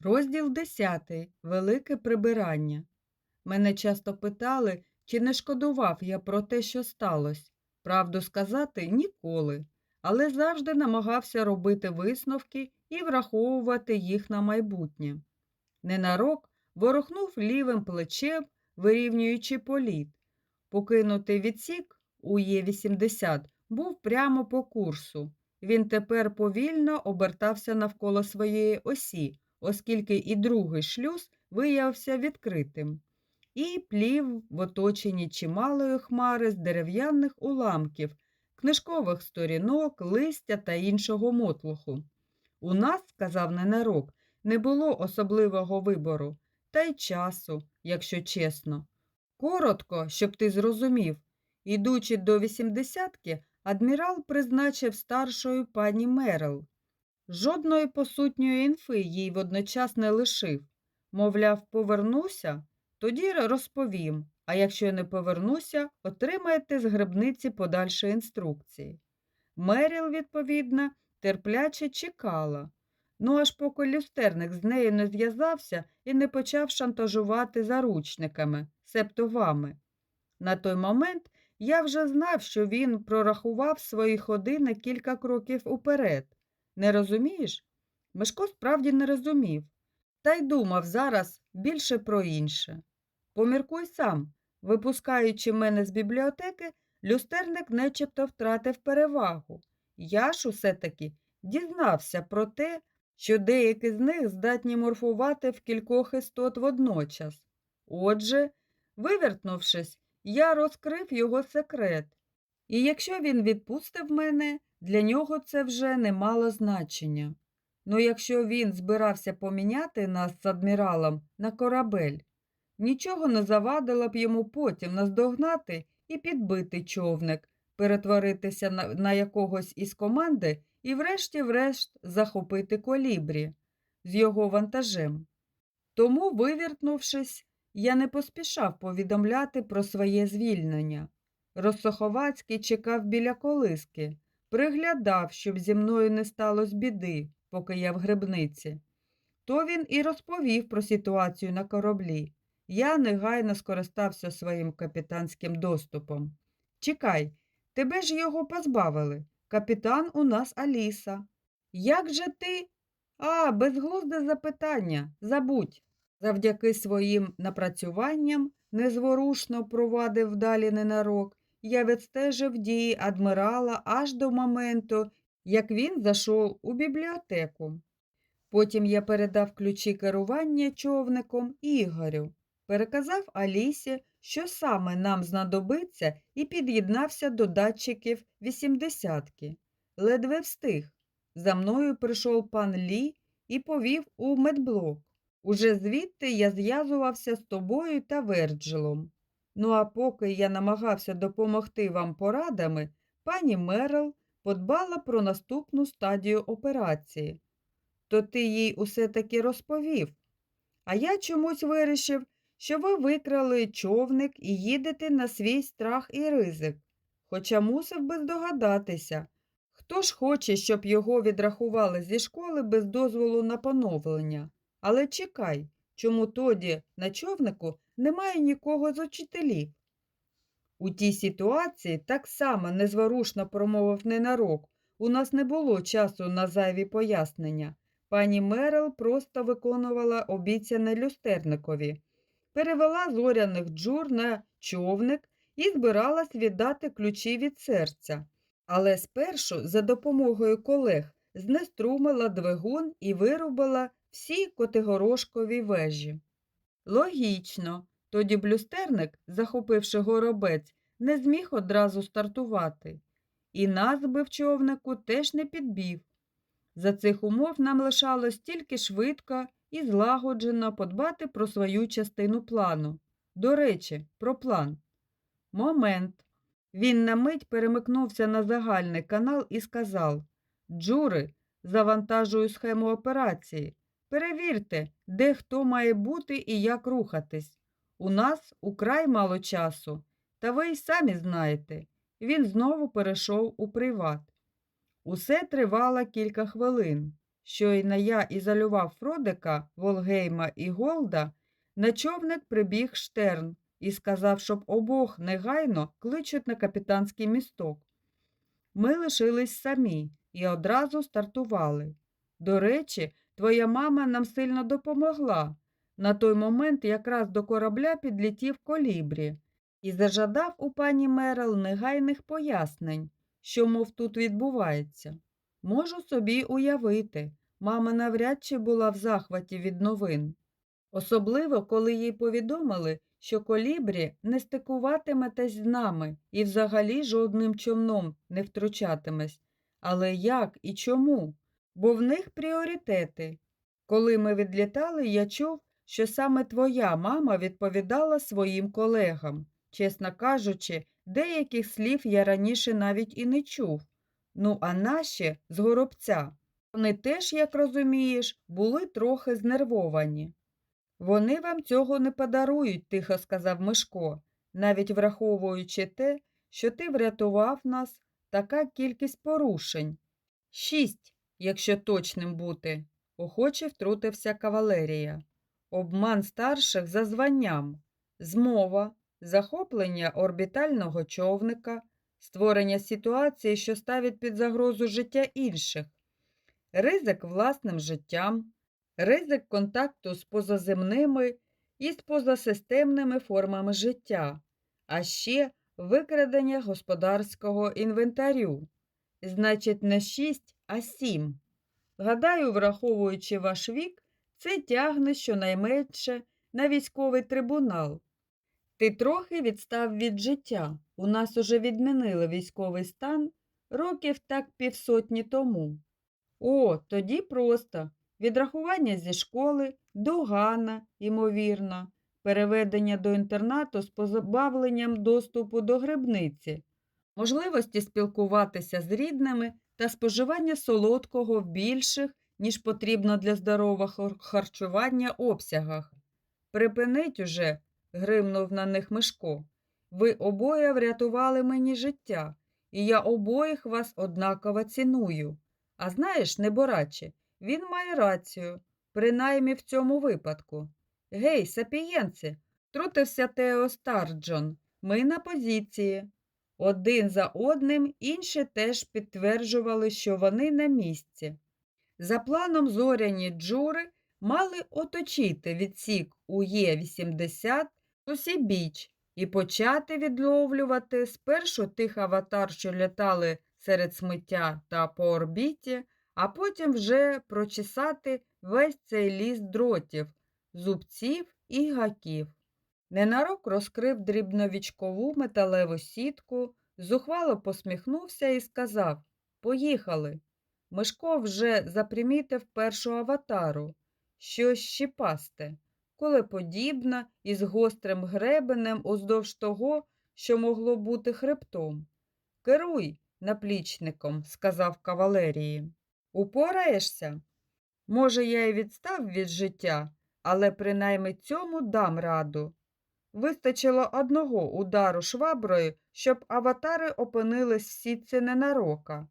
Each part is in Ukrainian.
Розділ 10. Велике прибирання. Мене часто питали, чи не шкодував я про те, що сталося. Правду сказати ніколи, але завжди намагався робити висновки і враховувати їх на майбутнє. Ненарок ворухнув лівим плечем, вирівнюючи політ. Покинутий відсік у Є-80 був прямо по курсу. Він тепер повільно обертався навколо своєї осі, оскільки і другий шлюз виявився відкритим, і плів в оточенні чималої хмари з дерев'яних уламків, книжкових сторінок, листя та іншого мотлуху. У нас, сказав ненарок, не було особливого вибору, та й часу, якщо чесно. Коротко, щоб ти зрозумів, ідучи до вісімдесятки, адмірал призначив старшою пані Мерл. Жодної посутньої інфи їй водночас не лишив. Мовляв, повернуся, тоді розповім, а якщо не повернуся, отримаєте з грибниці подальші інструкції. Меріл, відповідно, терпляче чекала. Ну, аж поки люстерник з нею не зв'язався і не почав шантажувати заручниками, себто вами. На той момент я вже знав, що він прорахував свої ходи на кілька кроків уперед. Не розумієш? Мишко справді не розумів, та й думав зараз більше про інше. Поміркуй сам, випускаючи мене з бібліотеки, люстерник начебто втратив перевагу. Я ж усе таки дізнався про те, що деякі з них здатні морфувати в кількох істот водночас. Отже, вивертнувшись, я розкрив його секрет, і якщо він відпустив мене, для нього це вже не мало значення. Ну, якщо він збирався поміняти нас з адміралом на корабель, нічого не завадило б йому потім наздогнати і підбити човник, перетворитися на, на якогось із команди і врешті-врешт захопити колібрі з його вантажем. Тому, вивіртнувшись, я не поспішав повідомляти про своє звільнення. Росоховацький чекав біля колиски, приглядав, щоб зі мною не сталося біди, поки я в грибниці. То він і розповів про ситуацію на кораблі. Я негайно скористався своїм капітанським доступом. Чекай, тебе ж його позбавили. Капітан у нас Аліса. Як же ти? А, безглузде запитання. Забудь. Завдяки своїм напрацюванням незворушно провадив далі ненарок, я відстежив дії адмірала аж до моменту, як він зайшов у бібліотеку. Потім я передав ключі керування човником Ігорю, переказав Алісі, що саме нам знадобиться, і під'єднався до датчиків вісімдесятки. Ледве встиг. За мною прийшов пан Лі і повів у медблок. Уже звідти я зв'язувався з тобою та Верджилом. Ну а поки я намагався допомогти вам порадами, пані Мерл подбала про наступну стадію операції. То ти їй усе таки розповів. А я чомусь вирішив, що ви викрали човник і їдете на свій страх і ризик. Хоча мусив би здогадатися, хто ж хоче, щоб його відрахували зі школи без дозволу на поновлення. Але чекай, чому тоді на човнику немає нікого з учителів. У тій ситуації так само незворушно промовив ненарок. У нас не було часу на зайві пояснення. Пані Мерел просто виконувала обіцяне люстерникові, перевела зоряних джур на човник і збиралась віддати ключі від серця. Але спершу за допомогою колег знеструмила двигун і вирубила всі котигорошкові вежі. Логічно, тоді блюстерник, захопивши горобець, не зміг одразу стартувати. І нас би в човнику теж не підбів. За цих умов нам лишалось тільки швидко і злагоджено подбати про свою частину плану. До речі, про план. Момент. Він на мить перемикнувся на загальний канал і сказав Джури, завантажую схему операції. Перевірте, де хто має бути і як рухатись. У нас украй мало часу, та ви й самі знаєте. Він знову перейшов у приват. Усе тривало кілька хвилин. щойно я ізолював Фродика, Волгейма і Голда, на човник прибіг Штерн і сказав, щоб обох негайно кличуть на капітанський місток. Ми лишились самі і одразу стартували. До речі, твоя мама нам сильно допомогла. На той момент якраз до корабля підлетів колібрі і зажадав у пані Мерел негайних пояснень, що, мов тут відбувається. Можу собі уявити, мама навряд чи була в захваті від новин. Особливо, коли їй повідомили, що колібрі не стикуватиметесь з нами і взагалі жодним човном не втручатимесь. Але як і чому? Бо в них пріоритети. Коли ми відлітали, я чув, що саме твоя мама відповідала своїм колегам. Чесно кажучи, деяких слів я раніше навіть і не чув. Ну, а наші з горобця. Вони теж, як розумієш, були трохи знервовані. Вони вам цього не подарують, тихо сказав Мишко, навіть враховуючи те, що ти врятував нас така кількість порушень. Шість, якщо точним бути, охоче втрутився кавалерія. Обман старших за званням, змова, захоплення орбітального човника, створення ситуації, що ставить під загрозу життя інших, ризик власним життям, ризик контакту з позаземними і з позасистемними формами життя, а ще викрадення господарського інвентарю. Значить, не шість, а сім. Гадаю, враховуючи ваш вік, це тягне щонайменше на військовий трибунал. Ти трохи відстав від життя. У нас уже відмінили військовий стан років так півсотні тому. О, тоді просто відрахування зі школи, догана, ймовірно, переведення до інтернату з позбавленням доступу до грибниці, можливості спілкуватися з рідними та споживання солодкого в більших, ніж потрібно для здорового харчування обсягах. Припинить уже, гримнув на них Мишко. Ви обоє врятували мені життя, і я обоїх вас однаково ціную. А знаєш, небораче, він має рацію, принаймні в цьому випадку. Гей, сапієнці, трутився Тео Старджон. Ми на позиції. Один за одним інші теж підтверджували, що вони на місці. За планом зоряні джури мали оточити відсік УЄ-80 усібіч і почати відловлювати спершу тих аватар, що літали серед сміття та по орбіті, а потім вже прочесати весь цей ліс дротів, зубців і гаків. Ненарок розкрив дрібновічкову металеву сітку, зухвало посміхнувся і сказав Поїхали. Мишко вже запримітив першу аватару, щось щіпасте, кулеподібна із гострим гребенем уздовж того, що могло бути хребтом. Керуй наплічником, сказав кавалерії. Упораєшся? Може, я й відстав від життя, але принаймні цьому дам раду. Вистачило одного удару шваброю, щоб аватари опинились в сітці ненарока.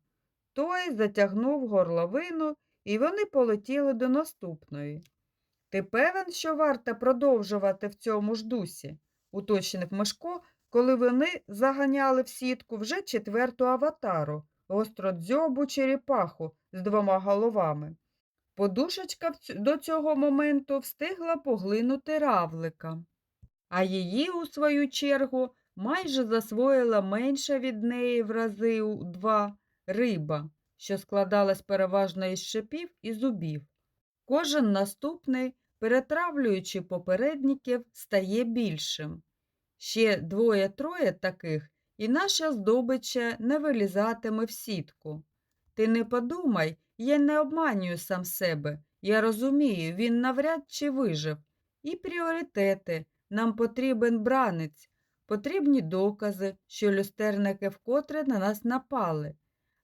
Той затягнув горловину, і вони полетіли до наступної. Ти певен, що варто продовжувати в цьому ж дусі? уточнив Мишко, коли вони заганяли в сітку вже четверту аватару, гостродзьобу черепаху з двома головами. Подушечка до цього моменту встигла поглинути равлика, а її, у свою чергу, майже засвоїла менша від неї в рази у два риба, що складалась переважно із шипів і зубів. Кожен наступний, перетравлюючи попередників, стає більшим. Ще двоє-троє таких, і наша здобича не вилізатиме в сітку. Ти не подумай, я не обманюю сам себе. Я розумію, він навряд чи вижив. І пріоритети. Нам потрібен бранець, потрібні докази, що люстерники вкотре на нас напали.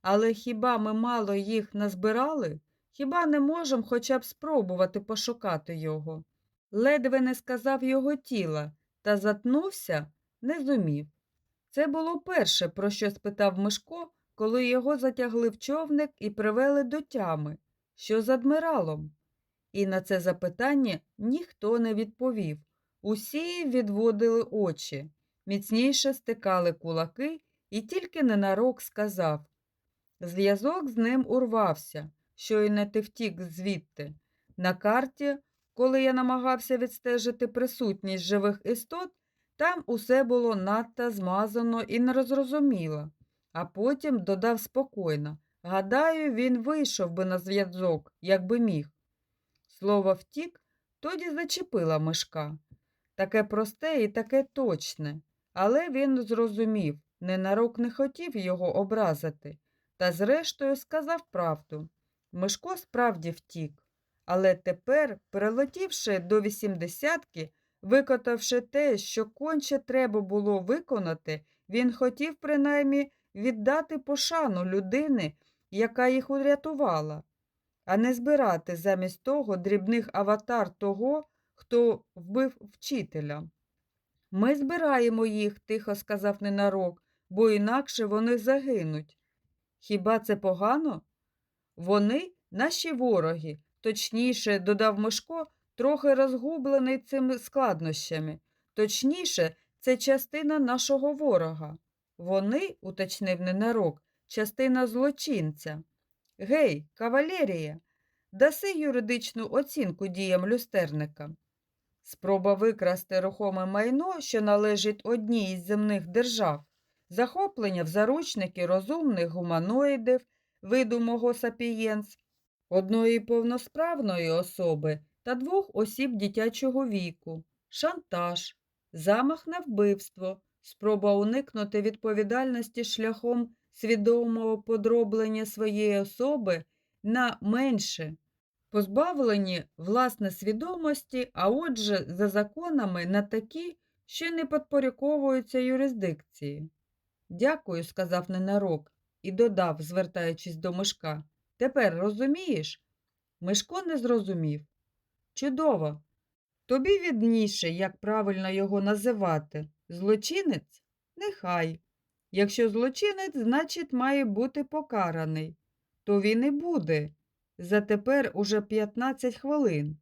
Але хіба ми мало їх назбирали? Хіба не можемо хоча б спробувати пошукати його? Ледве не сказав його тіла, та затнувся, не зумів. Це було перше, про що спитав Мишко, коли його затягли в човник і привели до тями. що з адміралом? І на це запитання ніхто не відповів. Усі відводили очі, міцніше стикали кулаки і тільки ненарок сказав. Зв'язок з ним урвався, щойно ти втік звідти. На карті, коли я намагався відстежити присутність живих істот, там усе було надто змазано і нерозрозуміло. А потім додав спокійно. Гадаю, він вийшов би на зв'язок, якби міг. Слово втік тоді зачепила мишка. Таке просте і таке точне. Але він зрозумів, ненарок не хотів його образити, та зрештою сказав правду. Мишко справді втік. Але тепер, перелетівши до вісімдесятки, викотавши те, що конче треба було виконати, він хотів принаймні віддати пошану людини, яка їх урятувала, а не збирати замість того дрібних аватар того, хто вбив вчителя. Ми збираємо їх, тихо сказав ненарок, бо інакше вони загинуть. Хіба це погано? Вони наші вороги, точніше, додав Мишко, трохи розгублений цими складнощами. Точніше, це частина нашого ворога. Вони, уточнив ненарок, частина злочинця. Гей, кавалерія, даси юридичну оцінку діям люстерника. Спроба викрасти рухоме майно, що належить одній із земних держав, захоплення в заручники розумних гуманоїдів, видумого сапієнс, одної повносправної особи та двох осіб дитячого віку, шантаж, замах на вбивство, спроба уникнути відповідальності шляхом свідомого подроблення своєї особи на менше, позбавлені власне свідомості, а отже, за законами на такі, що не підпорядковуються юрисдикції. Дякую, сказав ненарок і додав, звертаючись до Мишка. Тепер розумієш? Мишко не зрозумів. Чудово. Тобі відніше, як правильно його називати. Злочинець? Нехай. Якщо злочинець, значить, має бути покараний. То він і буде. За тепер уже 15 хвилин.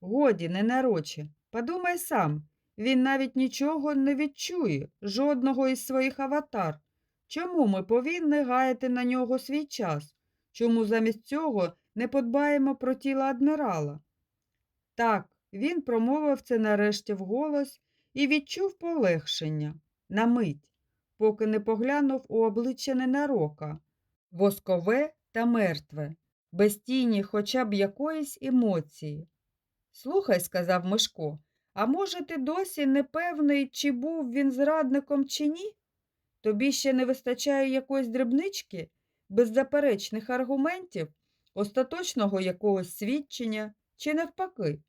Годі, ненароче, подумай сам, він навіть нічого не відчує, жодного із своїх аватар. Чому ми повинні гаяти на нього свій час? Чому замість цього не подбаємо про тіло адмірала? Так, він промовив це нарешті вголос і відчув полегшення на мить, поки не поглянув у обличчя ненарока, воскове та мертве, без тіні хоча б якоїсь емоції. Слухай, сказав Мишко, а може, ти досі не певний, чи був він зрадником, чи ні? Тобі ще не вистачає якоїсь дрібнички, беззаперечних аргументів, остаточного якогось свідчення, чи навпаки?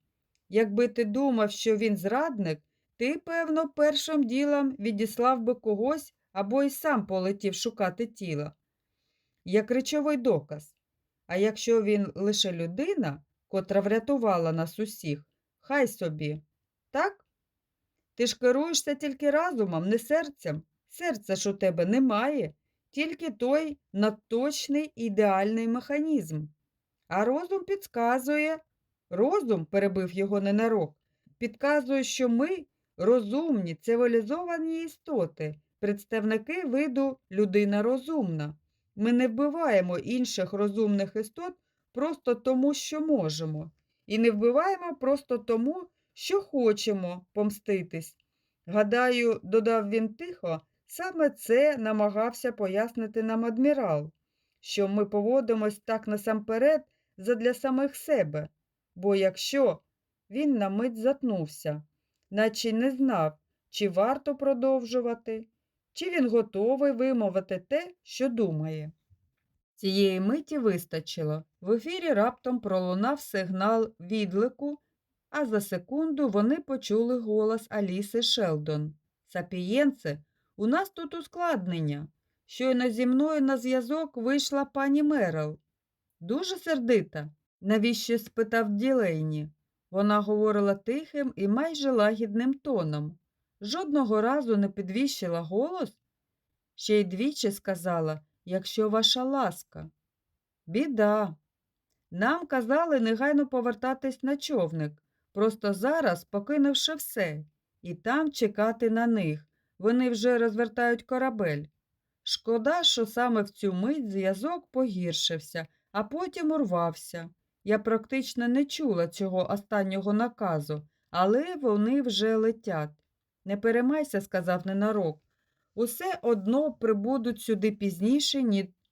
Якби ти думав, що він зрадник, ти, певно, першим ділом відіслав би когось або й сам полетів шукати тіла, як речовий доказ. А якщо він лише людина, котра врятувала нас усіх, хай собі. Так? Ти ж керуєшся тільки разумом, не серцем. Серця ж у тебе немає, тільки той надточний ідеальний механізм. А розум підказує, розум, перебив його ненарок, підказує, що ми розумні, цивілізовані істоти, представники виду людина розумна. Ми не вбиваємо інших розумних істот просто тому, що можемо, і не вбиваємо просто тому, що хочемо помститись. Гадаю, додав він тихо, саме це намагався пояснити нам адмірал, що ми поводимось так насамперед задля самих себе, бо якщо він на мить затнувся, наче не знав, чи варто продовжувати, чи він готовий вимовити те, що думає. Цієї миті вистачило. В ефірі раптом пролунав сигнал відлику, а за секунду вони почули голос Аліси Шелдон. Сапієнце, у нас тут ускладнення. Щойно зі мною на зв'язок вийшла пані Мерел. Дуже сердита. Навіщо? спитав Ділейні. Вона говорила тихим і майже лагідним тоном. Жодного разу не підвищила голос. Ще й двічі сказала, якщо ваша ласка. Біда. Нам казали негайно повертатись на човник, просто зараз покинувши все, і там чекати на них. Вони вже розвертають корабель. Шкода, що саме в цю мить зв'язок погіршився, а потім урвався. Я практично не чула цього останнього наказу, але вони вже летять. Не переймайся, сказав ненарок. Усе одно прибудуть сюди пізніше,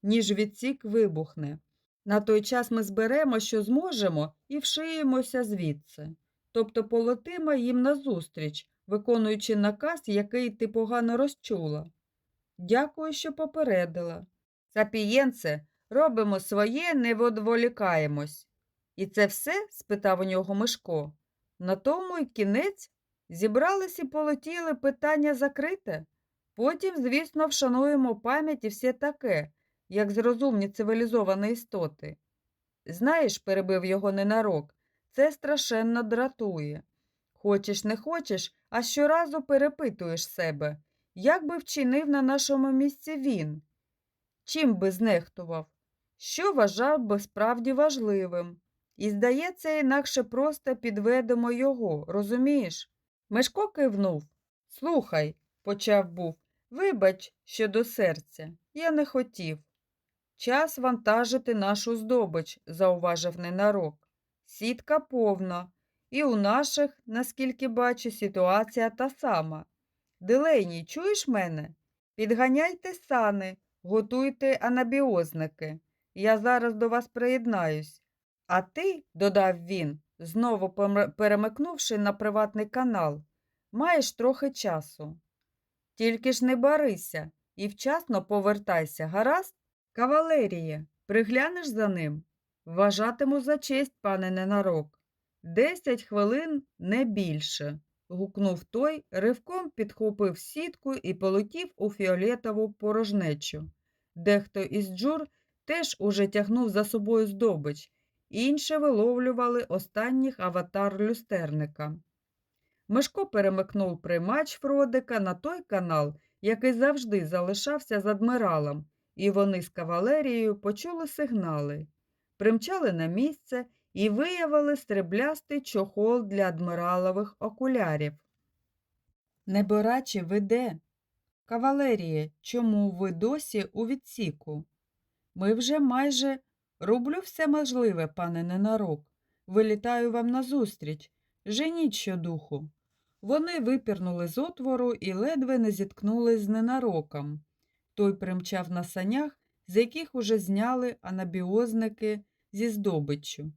ніж відсік вибухне. На той час ми зберемо, що зможемо, і вшиємося звідси. Тобто полетимо їм назустріч, виконуючи наказ, який ти погано розчула. Дякую, що попередила. Сапієнце, робимо своє, не відволікаємось. І це все? спитав у нього Мишко. На тому й кінець зібрались і полетіли питання закрите. Потім, звісно, вшануємо пам'ять і все таке, як зрозумні цивілізовані істоти. Знаєш, перебив його ненарок, це страшенно дратує. Хочеш, не хочеш, а щоразу перепитуєш себе, як би вчинив на нашому місці він? Чим би знехтував? Що вважав би справді важливим? І, здається, інакше просто підведемо його, розумієш? Мешко кивнув. Слухай, почав був, вибач, що до серця, я не хотів. Час вантажити нашу здобич, зауважив ненарок. Сітка повна, і у наших, наскільки бачу, ситуація та сама. Делейній, чуєш мене? Підганяйте сани, готуйте анабіозники. Я зараз до вас приєднаюсь. А ти, додав він, знову перемикнувши на приватний канал, маєш трохи часу. Тільки ж не барися і вчасно повертайся, гаразд? Кавалерія, приглянеш за ним? Вважатиму за честь, пане ненарок. Десять хвилин не більше. гукнув той, ривком підхопив сітку і полетів у фіолетову порожнечу. Дехто із джур теж уже тягнув за собою здобич, інші виловлювали останніх аватар люстерника. Мишко перемикнув приймач Фродика на той канал, який завжди залишався з адміралом, і вони з кавалерією почули сигнали. Примчали на місце і виявили стриблястий чохол для адміралових окулярів. Небораче ви де? Кавалеріє, чому ви досі у відсіку? Ми вже майже роблю все можливе, пане ненарок. Вилітаю вам назустріч. Женіть щодуху. Вони випірнули з отвору і ледве не зіткнули з ненароком. Той примчав на санях, з яких уже зняли анабіозники зі здобиччю.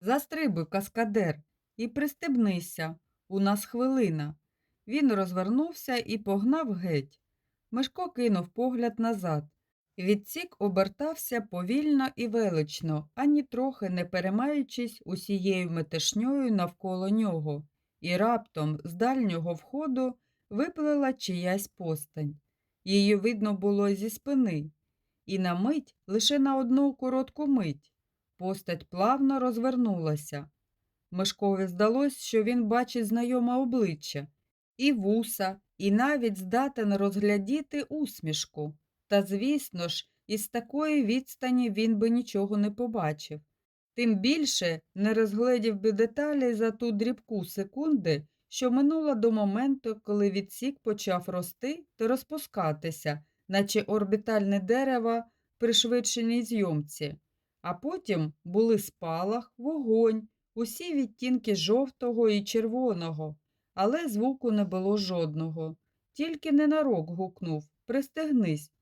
Застрибуй, каскадер, і пристебнися. У нас хвилина. Він розвернувся і погнав геть. Мишко кинув погляд назад. Відсік обертався повільно і велично, ані трохи не переймаючись усією метушньою навколо нього, і раптом з дальнього входу виплила чиясь постань. Її видно було зі спини, і на мить, лише на одну коротку мить, постать плавно розвернулася. Мишкові здалось, що він бачить знайоме обличчя, і вуса, і навіть здатен розглядіти усмішку. Та, звісно ж, із такої відстані він би нічого не побачив. Тим більше не розгледів би деталі за ту дрібку секунди, що минула до моменту, коли відсік почав рости та розпускатися, наче орбітальне дерево при швидшеній зйомці. А потім були спалах, вогонь, усі відтінки жовтого і червоного, але звуку не було жодного. Тільки ненарок гукнув Пристегнись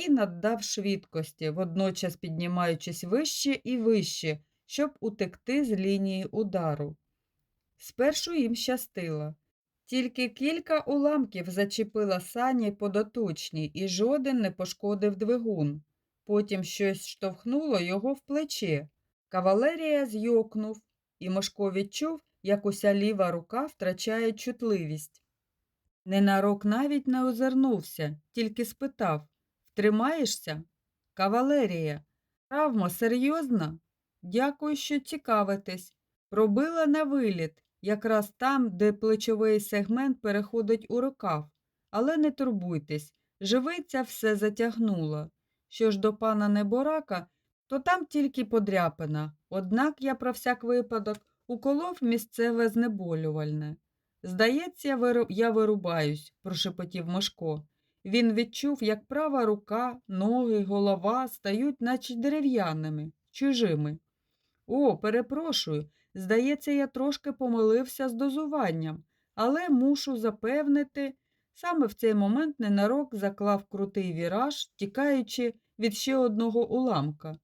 і наддав швидкості, водночас піднімаючись вище і вище, щоб утекти з лінії удару. Спершу їм щастило. Тільки кілька уламків зачепила сані подоточні, і жоден не пошкодив двигун. Потім щось штовхнуло його в плече. Кавалерія зйокнув, і Мошко відчув, як уся ліва рука втрачає чутливість. Ненарок навіть не озирнувся, тільки спитав Втримаєшся? Кавалерія. Травма серйозна? Дякую, що цікавитесь. Пробила на виліт, якраз там, де плечовий сегмент переходить у рукав. Але не турбуйтесь, живиця все затягнула. Що ж до пана Неборака, то там тільки подряпина. Однак я про всяк випадок уколов місцеве знеболювальне. Здається, я вирубаюсь, прошепотів Мишко. Він відчув, як права рука, ноги, голова стають наче дерев'яними, чужими. О, перепрошую, здається, я трошки помилився з дозуванням, але мушу запевнити, саме в цей момент ненарок заклав крутий віраж, тікаючи від ще одного уламка.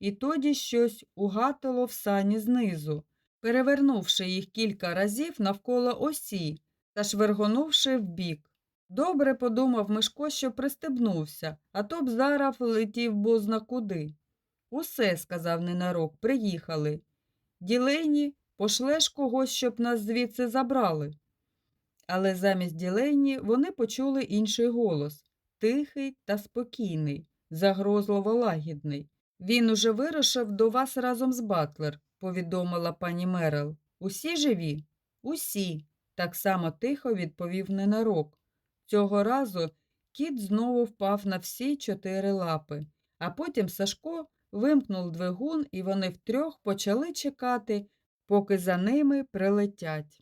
І тоді щось угатило в сані знизу, перевернувши їх кілька разів навколо осі та швиргонувши вбік. Добре подумав Мишко, що пристебнувся, а то б зараз летів бозна куди. Усе, сказав ненарок, приїхали. Ділейні, пошлеш когось, щоб нас звідси забрали. Але замість ділейні вони почули інший голос тихий та спокійний, загрозливо лагідний. Він уже вирушив до вас разом з Батлер, повідомила пані Мерел. Усі живі? Усі, так само тихо відповів ненарок. Цього разу кіт знову впав на всі чотири лапи, а потім Сашко вимкнув двигун, і вони втрьох почали чекати, поки за ними прилетять.